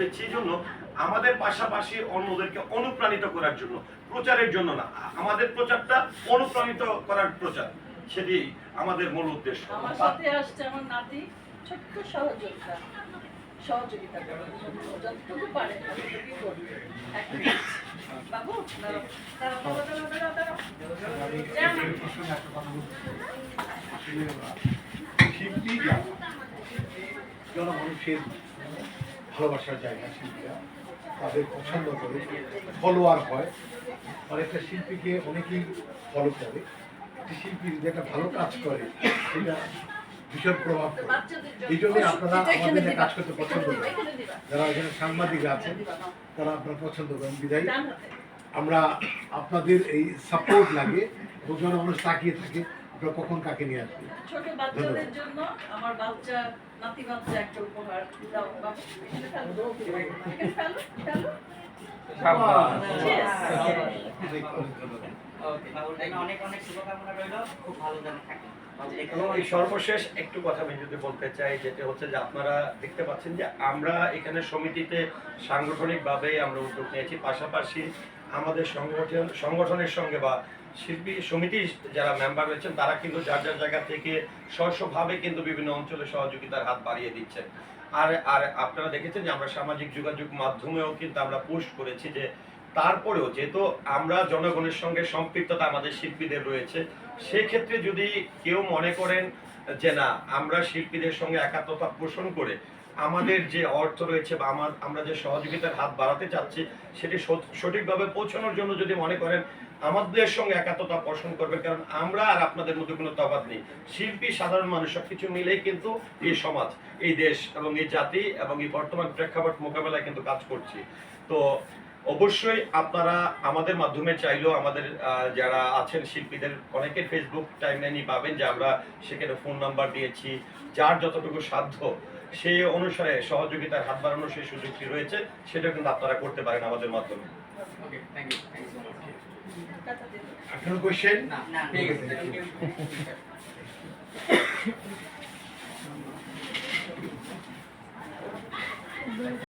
দিচ্ছি এই জন্য আমাদের পাশাপাশি অন্যদেরকে অনুপ্রাণিত করার জন্য প্রচারের জন্য না আমাদের প্রচারটা অনুপ্রাণিত করার প্রচার সেটি আমাদের মূল উদ্দেশ্য। আমার সাথে আসছে আমার নাতি ছোট্ট সহযোগিতা সহযোগিতা করে। যতটুকু পারে ততটুকুই করবে। বাবু। শিল্পী জনমানুষের ভালোবাসার জায়গা শিল্পীরা তাদের পছন্দ করে ফলোয়ার হয়। অনেকটা শিল্পীকে অনেকেই ফলো করে। শিল্পী যদি একটা ভালো কাজ করে সেটা ভীষণ প্রভাব পড়ে। এই জন্যই আপনারা আমাদের কাজ করতে পছন্দ করেন। যারা এখানে সাংবাদিক আছেন তারা আপনারা পছন্দ করেন। বিদায়। আমরা আপনাদের এই সাপোর্ট লাগে। এবং জনমানুষ তাকিয়ে থাকে। আপনারা কখন কাকে নিয়ে আসবেন ছোট বাচ্চাদের জন্য আমার বাচ্চা নাতি বাচ্চা একটা উপহার। দাও বাবু এখানে ফেলো এখানে ফেলো ফেলো। সর্বশেষ একটু কথা আমি যদি বলতে চাই যেটা হচ্ছে যে আপনারা দেখতে পাচ্ছেন যে আমরা এখানে সমিতিতে সাংগঠনিকভাবে আমরা উদ্যোগ নিয়েছি। পাশাপাশি আমাদের সংগঠন সংগঠনের সঙ্গে বা শিল্পী সমিতির যারা মেম্বার রয়েছেন, তারা কিন্তু যার যার জায়গা থেকে স্বস্বভাবে কিন্তু বিভিন্ন অঞ্চলে সহযোগিতার হাত বাড়িয়ে দিচ্ছেন। আর আর আপনারা দেখেছেন যে আমরা সামাজিক যোগাযোগ মাধ্যমেও কিন্তু আমরা পোস্ট করেছি যে তারপরেও যেহেতু আমরা জনগণের সঙ্গে সম্পৃক্ততা আমাদের শিল্পীদের রয়েছে, সেক্ষেত্রে যদি কেউ মনে করেন যে না, আমরা শিল্পীদের সঙ্গে একাত্মতা পোষণ করে আমাদের যে অর্থ রয়েছে বা আমার আমরা যে সহযোগিতার হাত বাড়াতে চাচ্ছি, সেটি সঠ- সঠিকভাবে পৌঁছানোর জন্য যদি মনে করেন, আমাদের সঙ্গে একাত্মতা পোষণ করবেন, কারণ আমরা আর আপনাদের মধ্যে কোনো তফাৎ নেই। শিল্পী, সাধারণ মানুষ সব কিছু মিলেই কিন্তু এই সমাজ, এই দেশ এবং এই জাতি এবং এই বর্তমান প্রেক্ষাপট মোকাবেলায় কিন্তু কাজ করছি। তো অবশ্যই আপনারা আমাদের মাধ্যমে চাইলেও আমাদের যারা আছেন শিল্পীদের অনেকের ফেসবুক টাইমলাইনই পাবেন যে আমরা সেখানে ফোন নাম্বার দিয়েছি, যার যতটুকু সাধ্য সেই অনুসারে সহযোগিতার হাত বাড়ানোর সেই সুযোগটি রয়েছে সেটা কিন্তু আপনারা করতে পারেন আমাদের মাধ্যমে। সো। আপনার কোয়েশ্চেন না ঠিক আছে